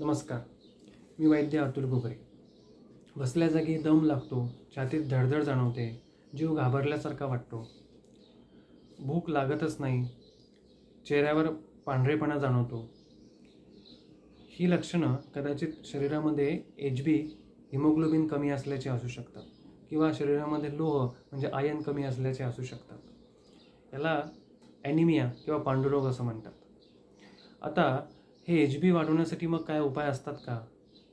नमस्कार. मी वैद्य अतुल गोगरे बसल्या जागी दम लागतो छातीत धडधड जाणवते जीव घाबरल्यासारखा वाटतो. भूक लागतच नाही चेहऱ्यावर पांढरेपणा जाणवतो. ही लक्षणं कदाचित शरीरामध्ये एच बी हिमोग्लोबिन कमी असल्याचे असू शकतात किंवा शरीरामध्ये लोह म्हणजे आयन कमी असल्याचे असू शकतात. याला ॲनिमिया किंवा पांडुरोग असं म्हणतात. आता हे एच बी वाढवण्यासाठी मग काय उपाय असतात का?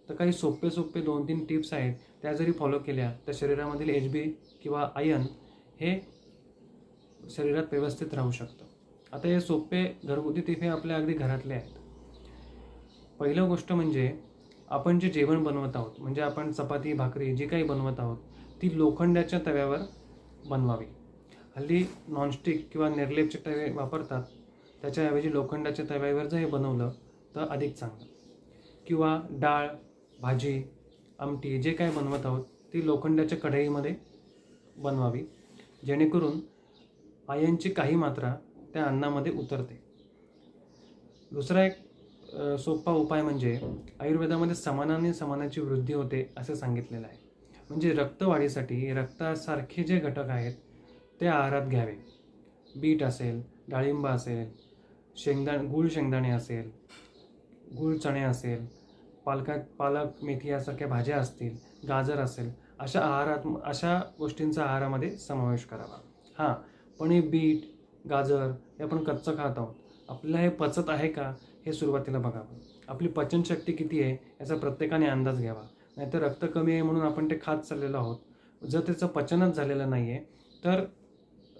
तर काही सोपे सोपे दोन तीन टिप्स आहेत. त्या जरी फॉलो केल्या तर शरीरामधील एच बी किंवा आयन हे शरीरात व्यवस्थित राहू शकतं. आता हे सोपे घरगुती टिपे आपल्या अगदी घरातले आहेत. पहिलं गोष्ट म्हणजे आपण जे जेवण बनवत आहोत म्हणजे आपण चपाती भाकरी जी काही बनवत आहोत ती लोखंडाच्या तव्यावर बनवावी. हल्ली नॉनस्टिक किंवा निर्लेपचे तवे वापरतात. त्याच्याऐवजी लोखंडाच्या तव्यावर जर हे बनवलं तर अधिक चांगलं. किंवा डाळ भाजी आमटी जे काय बनवत आहोत ती लोखंडाच्या कढईमध्ये बनवावी जेणेकरून आयनची काही मात्रा त्या अन्नामध्ये उतरते. दुसरा एक सोपा उपाय म्हणजे आयुर्वेदामध्ये समानाने समानाची वृद्धी होते असं सांगितलेलं आहे. म्हणजे रक्तवाढीसाठी रक्तासारखे जे घटक आहेत ते आहारात घ्यावे. बीट असेल डाळिंब असेल शेंगदाण गूळ शेंगदाणे असेल गूळ चणे असेल पालकात पालक मेथी यासारख्या भाज्या असतील गाजर असेल अशा आहारात अशा गोष्टींचा आहारामध्ये समावेश करावा. हां पण हे बीट गाजर हे आपण कच्चं खात आहोत. आपल्याला हे पचत आहे का हे सुरुवातीला बघावं. आपली पचनशक्ती किती आहे याचा प्रत्येकाने अंदाज घ्यावा. नाहीतर रक्त कमी आहे म्हणून आपण ते खात चाललेलो आहोत. जर त्याचं पचनच झालेलं नाही आहे तर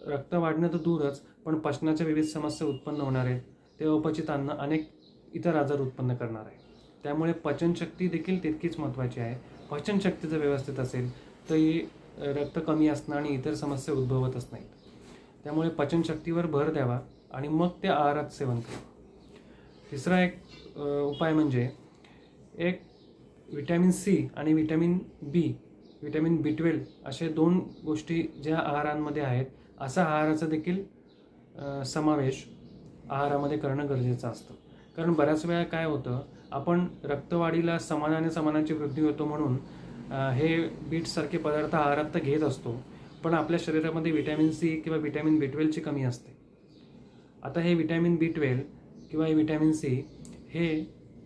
रक्त वाढणं तर दूरच पण पचनाच्या विविध समस्या उत्पन्न होणार आहेत. ते अपचित अन्न अनेक इतर आजार उत्पन्न करणार आहे. त्यामुळे पचनशक्ती देखील तितकीच महत्त्वाची आहे. पचनशक्ती जर व्यवस्थित असेल तर रक्त कमी असणं आणि इतर समस्या उद्भवतच नाहीत. त्यामुळे पचनशक्तीवर भर द्यावा आणि मग ते आहारात सेवन करावं तिसरा एक उपाय म्हणजे एक विटॅमिन सी आणि vitamin B vitamin B twelve असे दोन गोष्टी ज्या आहारांमध्ये आहेत असा आहाराचा देखील समावेश आहारामध्ये करणं गरजेचं असतं. कारण बऱ्याच वेळा काय होतं आपण रक्तवाढीला समानाने समानाची वृद्धी होतो म्हणून हे बीटसारखे पदार्थ आहारात तर घेत असतो पण आपल्या शरीरामध्ये विटॅमिन सी किंवा विटॅमिन बी ट्वेल्वची कमी असते. आता हे विटॅमिन बी ट्वेल्व किंवा हे विटॅमिन सी हे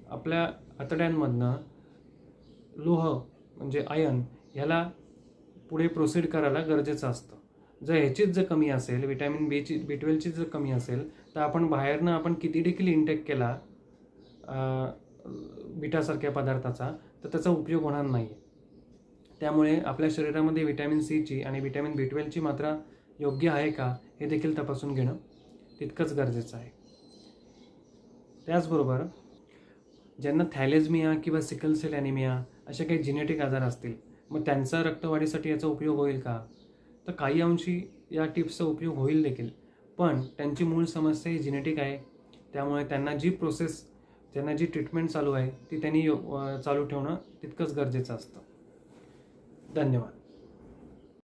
आपल्या आतड्यांमधनं लोह म्हणजे आयन ह्याला पुढे प्रोसीड करायला गरजेचं असतं. जर ह्याचीच जर कमी असेल विटॅमिन बीची बी ट्वेल्वची जर कमी असेल तर आपण बाहेरनं आपण किती देखील इंटेक केला बिटासारख्या पदार्थाचा तर त्याचा उपयोग होणार नाही. त्यामुळे आपल्या शरीरामध्ये व्हिटॅमिन सीची आणि व्हिटॅमिन बी ट्वेल्वची मात्रा योग्य आहे का हे देखील तपासून घेणं तितकंच गरजेचं आहे. त्याचबरोबर ज्यांना थॅलेजमिया किंवा सिकल सेल ॲनिमिया असे काही जेनेटिक आजार असतील मग त्यांचा रक्तवाढीसाठी याचा उपयोग होईल का? तर काही अंशी या टिप्सचा उपयोग होईल देखील. पण त्यांची मूळ समस्या ही जेनेटिक आहे. त्यामुळे त्यांना जी प्रोसेस त्यांना जी ट्रीटमेंट चालू आहे ती त्यांनी यो- चालू ठेवणं तितकंच गरजेचं असतं. धन्यवाद.